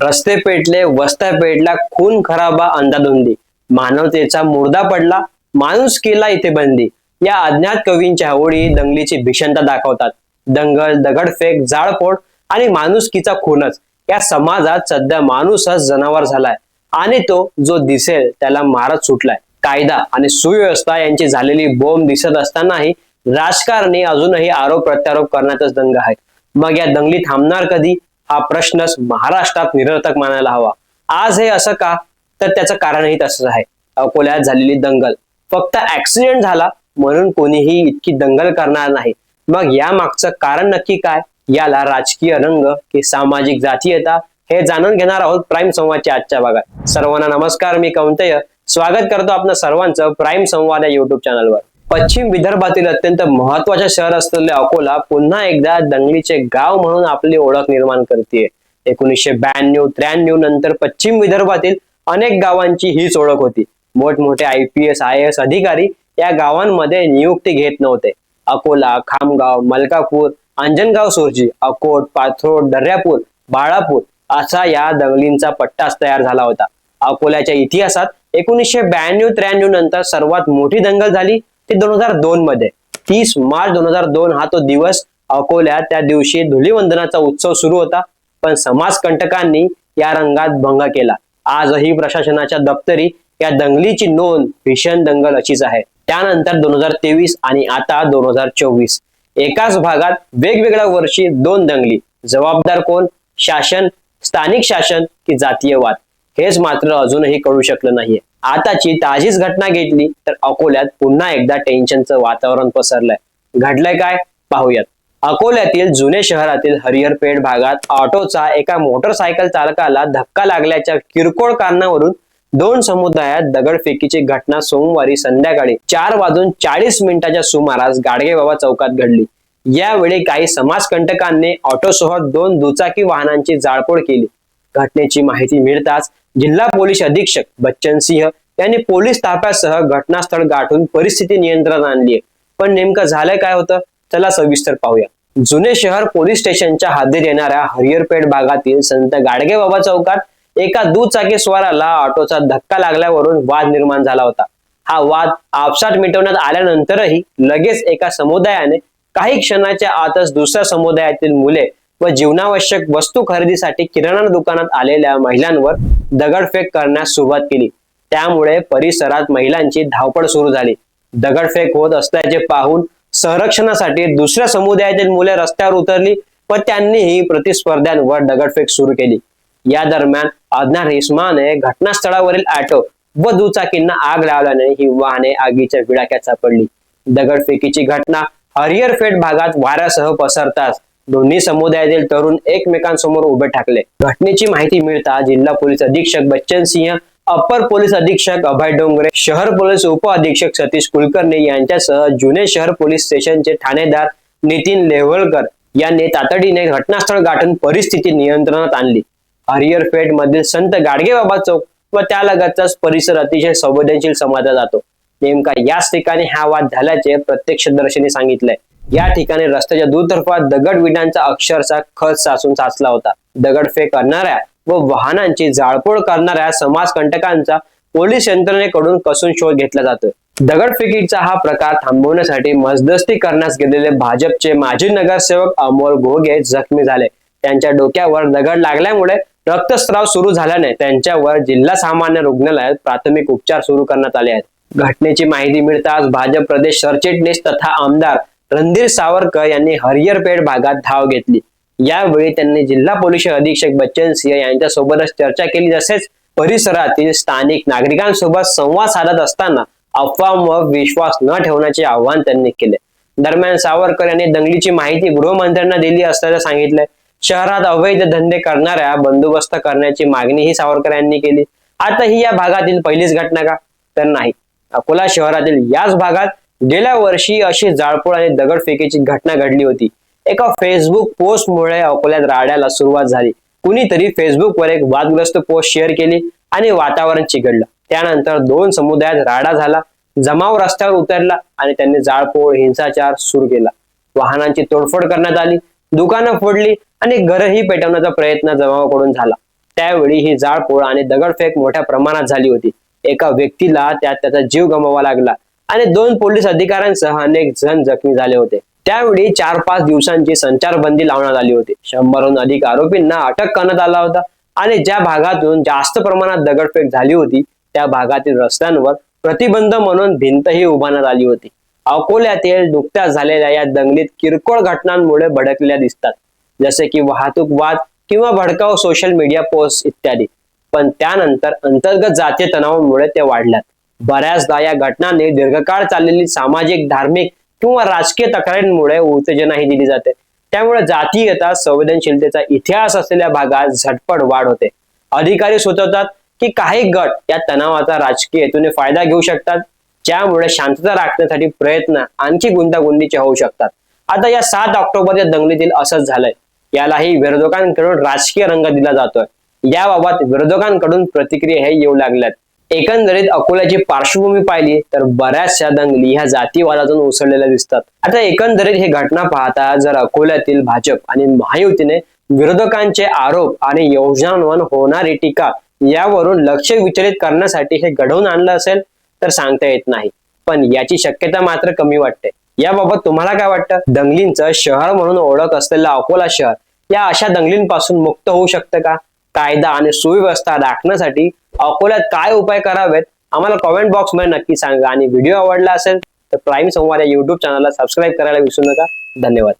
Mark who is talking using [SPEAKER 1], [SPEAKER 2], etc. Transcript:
[SPEAKER 1] रस्ते पेटले वस्त्या पेटला खून खराबा अंधाधुंदी. मानवतेचा मुर्दा पडला माणूस केला इथे बंदी. या अज्ञात कवींच्या ओळी दंगलीची भीषणता दाखवतात. दंगल दगडफेक जाळपोड आणि माणुसकीचा खूनच. या समाजात सध्या माणूसच जनावर झालाय. आणि तो जो दिसेल त्याला मारत सुटलाय. कायदा आणि सुव्यवस्था यांची झालेली बोंब दिसत असतानाही राजकारणी अजूनही आरोप प्रत्यारोप करण्यातच दंग आहेत. मग या दंगली थांबणार कधी? हा प्रश्नच महाराष्ट्रात निरर्थक मानायला हवा. आज हे असं का? तर त्याचं कारणही तसंच आहे. अकोल्यात झालेली दंगल. फक्त ऍक्सिडेंट झाला म्हणून कोणीही इतकी दंगल करणार नाही. मग या मागचं कारण नक्की काय? याला राजकीय रंग की सामाजिक जातीयता हे जाणून घेणार आहोत प्राईम संवादच्या आजच्या भागात. सर्वांना नमस्कार मी कौंतय. स्वागत करतो आपलं सर्वांचं प्राईम संवाद या युट्यूब चॅनलवर पश्चिम विदर्भातील अत्यंत महत्त्वाचे शहर असलेले अकोला पुन्हा एकदा दंगलीचे गाव म्हणून आपली ओळख निर्माण करते एकोणीसशे ब्याण्णव त्र्याण्णव नंतर पश्चिम विदर्भातील अनेक गावांची हीच ओळख होती. मोठमोठे I P S I S अधिकारी या गावांमध्ये नियुक्ती घेत नव्हते. अकोला खामगाव मलकापूर अंजनगाव सोरजी अकोट पाथरोड दर्यापूर बाळापूर असा या दंगलींचा पट्टाच तयार झाला होता. अकोल्याच्या इतिहासात एकोणीसशे ब्याण्णव त्र्याण्णव नंतर सर्वात मोठी दंगल झाली. ते दोन हजार दोन मध्ये. तीस मार्च दोन हजार दोन हा तो दिवस अकोल्यात त्या दिवशी धुलीवंदनाचा उत्सव सुरू होता. पण समाजकंटकांनी या रंगात भंग केला. आजही प्रशासनाच्या दप्तरी या दंगलीची नोंद भीषण दंगल अशीच आहे. त्यानंतर दोन हजार तेवीस आणि आता दोन हजार चोवीस. एकाच भागात वेगवेगळ्या वर्षी दोन दंगली. जबाबदार कोण? शासन स्थानिक शासन की जातीयवाद? हेच मात्र अजूनही कळू शकलं नाहीये. आताची ताजीच घटना घेतली तर अकोल्यात पुन्हा एकदा टेन्शनचं वातावरण पसरलंय. घडलंय काय? पाहूयात. अकोल्यातील जुने शहरातील हरिहरपेठ भागात ऑटोचा एका मोटरसायकल चालकाला धक्का लागल्याच्या किरकोळ कारणावरून दोन समुदायात दगडफेकीची घटना सोमवारी संध्याकाळी चार वाजून चाळीस मिनिटाच्या सुमारास गाडगेबाबा चौकात घडली. यावेळी काही समाजकंटकांनी ऑटोसह दोन दुचाकी वाहनांची जाळपोळ केली. घटनेची माहिती मिळताच जिल्हा पोलीस अधीक्षक बच्चन सिंह यांनी पोलीस ताफ्यासह घटनास्थळ गाठून परिस्थिती नियंत्रणात आणली पण नेमकं झालंय काय होतं? चला सविस्तर पाहूया. जुने शहर पोलीस स्टेशनच्या हद्दीत येणाऱ्या हरिहरपेठ भागातील संत गाडगेबाबा चौकात एका दुचाकी स्वाराला ऑटोचा धक्का लागल्यावरून वाद निर्माण झाला होता. हा वाद आपसात मिटवण्यात आल्यानंतरही लगेच एका समुदायाने काही क्षणाच्या आतच दुसऱ्या समुदायातील मुले व जीवनावश्यक वस्तू खरेदीसाठी किराणा दुकानात आलेल्या महिलांवर दगडफेक करण्यास सुरुवात केली. त्यामुळे परिसरात महिलांची धावपळ सुरू झाली. दगडफेक होत असल्याचे पाहून संरक्षणासाठी दुसऱ्या समुदायातील मुले रस्त्यावर उतरली व त्यांनीही प्रतिस्पर्ध्यांवर दगडफेक सुरू केली. या दरम्यान अज्ञात हिस्माने घटनास्थळावरील ऑटो व दुचाकींना आग लावल्याने ही वाहने आगीच्या विळाक्यात सापडली. दगडफेकीची घटना हरिहरफेठ भागात वाऱ्यासह पसरताच दोन्ही समुदायातील तरुण एकमेकांसमोर उभे ठाकले. घटनेची माहिती मिळता जिल्हा पोलीस अधीक्षक बच्चन सिंह अप्पर पोलीस अधीक्षक अभय डोंगरे शहर पोलीस उप अधीक्षक सतीश कुलकर्णी यांच्यासह जुने शहर पोलीस स्टेशनचे ठाणेदार नितीन लेवळकर यांनी तातडीने घटनास्थळ गाठून परिस्थिती नियंत्रणात आणली. हरियर पेठ मधील संत गाडगेबाबा चौक व त्यालगतचाच परिसर अतिशय संवेदनशील समजला जातो. नेमका याच ठिकाणी हा वाद झाल्याचे प्रत्यक्षदर्शनी सांगितलंय. या ठिकाणी रस्त्याच्या दुतर्फा दगड विटांचा अक्षरशः खच साचून साचला होता. दगडफेक करणाऱ्या व वाहनांची जाळपोळ करणाऱ्या समाजकंटकांचा पोलीस यंत्रणेकडून कसून शोध घेतला जातो दगडफेकीचा हा प्रकार थांबवण्यासाठी मजदस्ती करण्यास गेलेले भाजपचे माजी नगरसेवक अमोल घोगे जखमी झाले. त्यांच्या डोक्यावर दगड लागल्यामुळे रक्तस्राव सुरू झाल्याने त्यांच्यावर जिल्हा सामान्य रुग्णालयात प्राथमिक उपचार सुरू करण्यात आले आहेत. घटनेची माहिती मिळताच भाजप प्रदेश सरचिटणीस तथा आमदार रणधीर सावरकर यांनी हरिहरपेठ भागात धाव घेतली. यावेळी त्यांनी जिल्हा पोलीस अधीक्षक बच्चन सिंह यांच्या सोबतच चर्चा केली. तसेच परिसरातील स्थानिक नागरिकांसोबत संवाद साधत असताना अफवांवर विश्वास न ठेवण्याचे आवाहन त्यांनी केले. दरम्यान सावरकर यांनी दंगलीची माहिती गृहमंत्र्यांना दिली असल्याचं सांगितलंय. शहरात अवैध धंदे करणाऱ्या बंदोबस्त करण्याची मागणीही सावरकर यांनी केली. आता ही या भागातील पहिलीच घटना का? तर नाही. अकोला शहरातील याच भागात गेल्या वर्षी अशी जाळपोळ आणि दगडफेकीची घटना घडली होती. एका फेसबुक पोस्टमुळे अकोल्यात राड्याला सुरुवात झाली. कुणीतरी फेसबुकवर एक वादग्रस्त पोस्ट शेअर केली आणि वातावरण चिघडलं त्यानंतर दोन समुदायात राडा झाला जमाव रस्त्यावर उतरला आणि त्यांनी जाळपोळ हिंसाचार सुरू केला. वाहनांची तोडफोड करण्यात आली दुकानं फोडली आणि घरही पेटवण्याचा प्रयत्न जमावाकडून झाला. त्यावेळी ही जाळपोळ आणि दगडफेक मोठ्या प्रमाणात झाली होती. एका व्यक्तीला त्यात त्याचा जीव गमवावा लागला. आणि दोन पोलीस अधिकाऱ्यांसह अनेक जण जखमी झाले होते. त्यावेळी चार पाच दिवसांची संचारबंदी लावण्यात आली होती. शंभरहून अधिक आरोपींना अटक करण्यात आला होता आणि ज्या भागातून जास्त प्रमाणात दगडफेक झाली होती त्या भागातील रस्त्यांवर प्रतिबंध म्हणून भिंतही उभारण्यात आली होती. अकोल्यातील नुकत्याच झालेल्या या दंगलीत किरकोळ घटनांमुळे भडकलेल्या दिसतात. जसे की वाहतूक वाद किंवा भडकाव सोशल मीडिया पोस्ट इत्यादी. पण त्यानंतर अंतर्गत जातीय तणावामुळे ते वाढल्यात. बऱ्याचदा या घटनांनी दीर्घकाळ चाललेली सामाजिक धार्मिक किंवा राजकीय तक्रारींमुळे उत्तेजनाही दिली जाते. त्यामुळे जातीयता संवेदनशीलतेचा इतिहास असलेल्या भागात झटपट वाढ होते. अधिकारी सुचवतात की काही गट या तणावाचा राजकीय हेतूने फायदा घेऊ शकतात ज्यामुळे शांतता राखण्यासाठी प्रयत्न आणखी गुंतागुंतीचे होऊ शकतात. आता या सात ऑक्टोबरच्या दंगलीतील असंच झालंय. यालाही विरोधकांकडून राजकीय रंग दिला जातोय. याबाबत विरोधकांकडून प्रतिक्रिया हे येऊ लागल्यात. एकंदरीत अकोल्याची पार्श्वभूमी पाहिली तर बऱ्याचशा दंगली ह्या जातीवादातून उसळलेल्या दिसतात. आता एकंदरीत ही घटना पाहता जर अकोल्यातील भाजप आणि महायुतीने विरोधकांचे आरोप आणि योजनांवर होणारी टीका यावरून लक्ष विचलित करण्यासाठी हे घडवून आणलं असेल तर सांगता येत नाही. पण याची शक्यता मात्र कमी वाटते. याबाबत तुम्हाला काय वाटतं? दंगलींचं शहर म्हणून ओळख असलेलं अकोला शहर या अशा दंगलींपासून मुक्त होऊ शकतं का? कायदा आणि सुव्यवस्था राखण्यासाठी अकोल्यात काय उपाय करावेत आम्हाला कॉमेंट बॉक्समध्ये नक्की सांगा. आणि व्हिडिओ आवडला असेल तर प्राईम संवाद या युट्यूब चॅनलला सबस्क्राईब करायला विसरू नका. धन्यवाद.